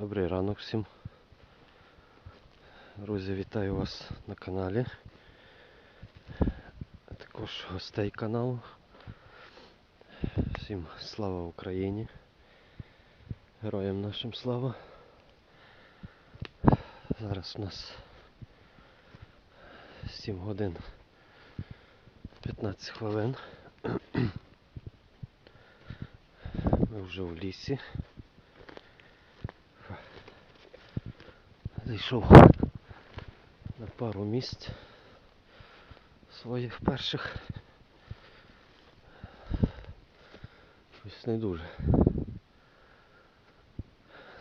Добрий ранок всім. Друзі, вітаю вас на каналі. Також гостей каналу. Всім слава Україні. Героям нашим слава. Зараз у нас 7 годин 15 хвилин. Ми вже в лісі. Зайшов на пару місць своїх перших. Щось не дуже.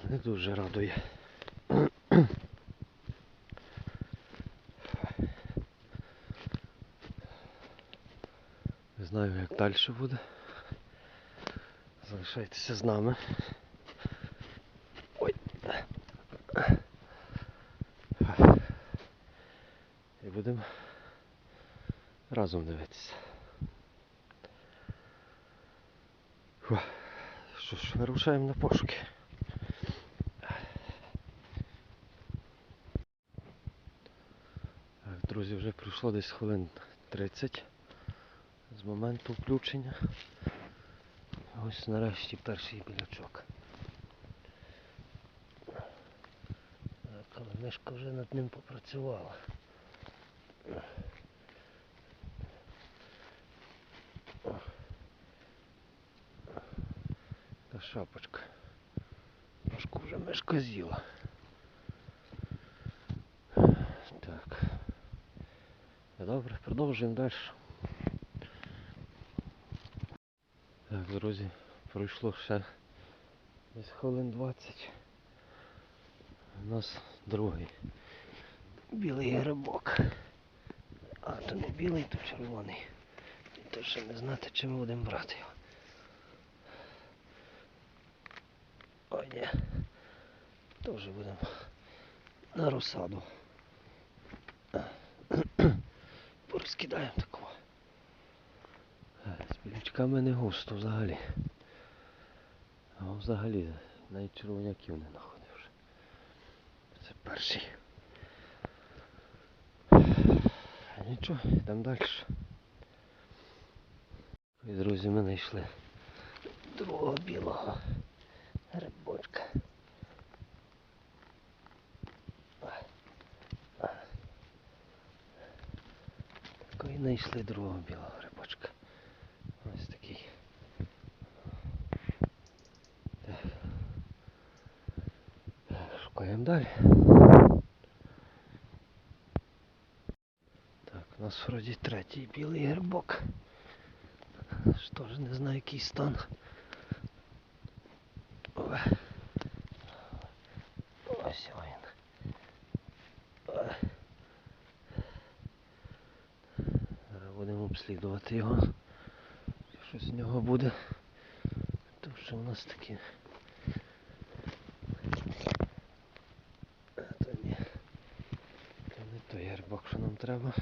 Не дуже радує. Не знаю як далі буде. Залишайтеся з нами. Ой. І будемо разом дивитися. Фух. Що ж, вирушаємо на пошуки. Так, друзі, вже пройшло десь хвилин 30 з моменту включення. Ось нарешті перший білячок. Так, але мишка вже над ним попрацювала. Та шапочка. Ножку вже мишка з'їла. Так. Добре, продовжуємо далі. Так, друзі, пройшло ще десь хвилин 20. У нас другий білий грибок. А то не білий, то червоний. То ще не знати, чи ми будемо брати його. Ой, ні. Теж будемо на розсаду. Порозкидаємо такого. З білячками не густо взагалі. А взагалі навіть червоняків не знаходив вже. Це перший. Нічого, йдемо далі. І, друзі, ми знайшли другого білого грибочка. Такої знайшли другого білого грибочка. Ось такий. Так. Шукаємо далі. Так, у нас вроді третій білий грибок. Що ж не знаю який стан. Ось він. Зараз будемо обслідувати його. Щось з нього буде. Тому що у нас такі. А, то ні. То не той гербок, що нам треба.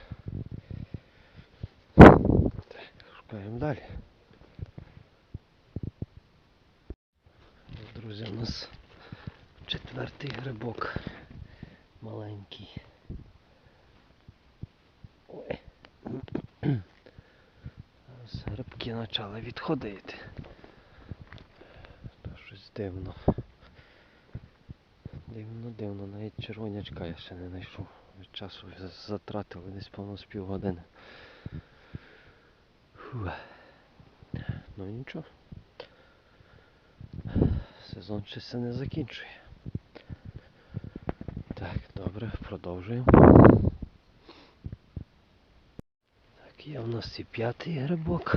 Так, шукаємо далі. Друзі, у нас четвертий грибок. Маленький. Ой. Зараз грибки почали відходити. То щось дивно. Дивно, дивно, навіть червонячка я ще не знайшов. Від часу за- затратили десь повно з півгодини. Ну нічого. Сезон ще се не закінчує. Так, добре, продовжуємо. Так, є у нас і п'ятий грибок.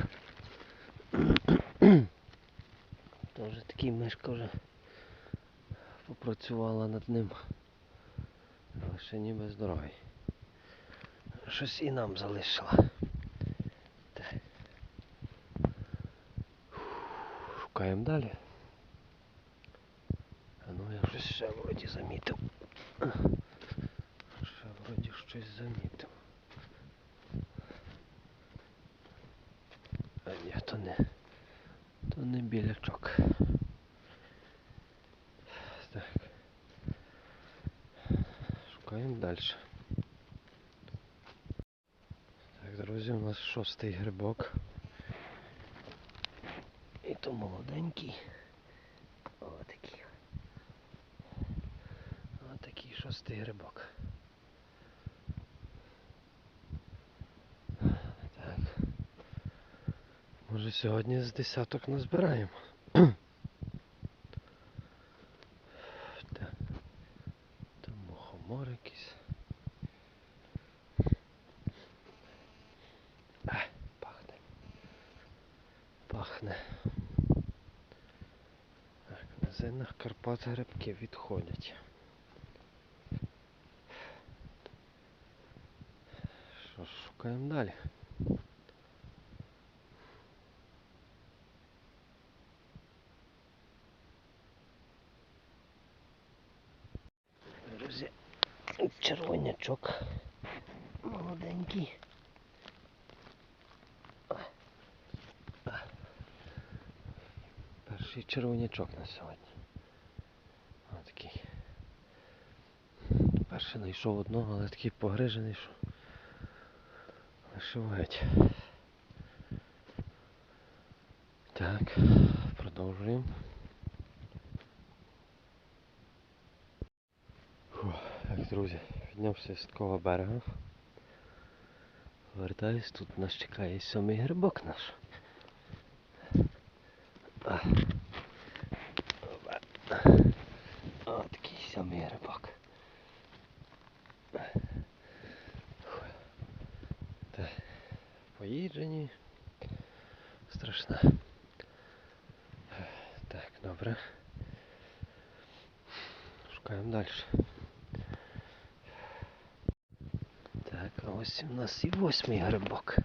Теж такий мишка вже попрацювала над ним. Ще ніби здоровий. Щось і нам залишила. Шукаємо далі. А ну я щось ще вроді замітив. Ще вроді щось замітив. А ні, то не то не білячок. Так. Шукаємо далі. Так, друзі, у нас шостий грибок. То молоденький. Отакий. Отакий шостий грибок. Так. Може сьогодні з десяток назбираємо. Там мухомор якийсь. Низинах Карпат грибки відходять. Що ж, шукаємо далі. Друзі, червонячок молоденький. Перший червонячок на сьогодні. Ось такий. Перший знайшов одного, але такий погрижений, що лишив. Так, продовжуємо. Так, друзі, піднявся з такого берега. Вертаюсь, тут нас чекає сьомий грибок наш. поїджені. Страшна. Так, добре. Шукаємо далі. Так, а ось у нас і восьмий грибок.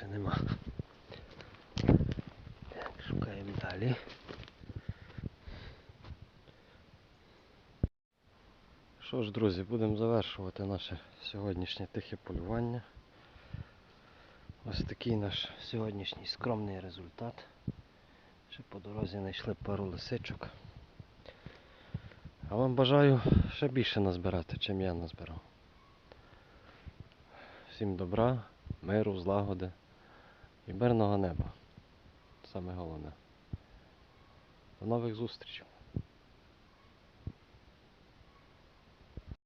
Більше нема. Так, шукаємо далі. Що ж, друзі, будемо завершувати наше сьогоднішнє тихе полювання. Ось такий наш сьогоднішній скромний результат. Ще по дорозі знайшли пару лисичок. А вам бажаю ще більше назбирати, чим я назбирав. Всім добра, миру, злагоди і мирного неба. Саме головне. До нових зустрічей.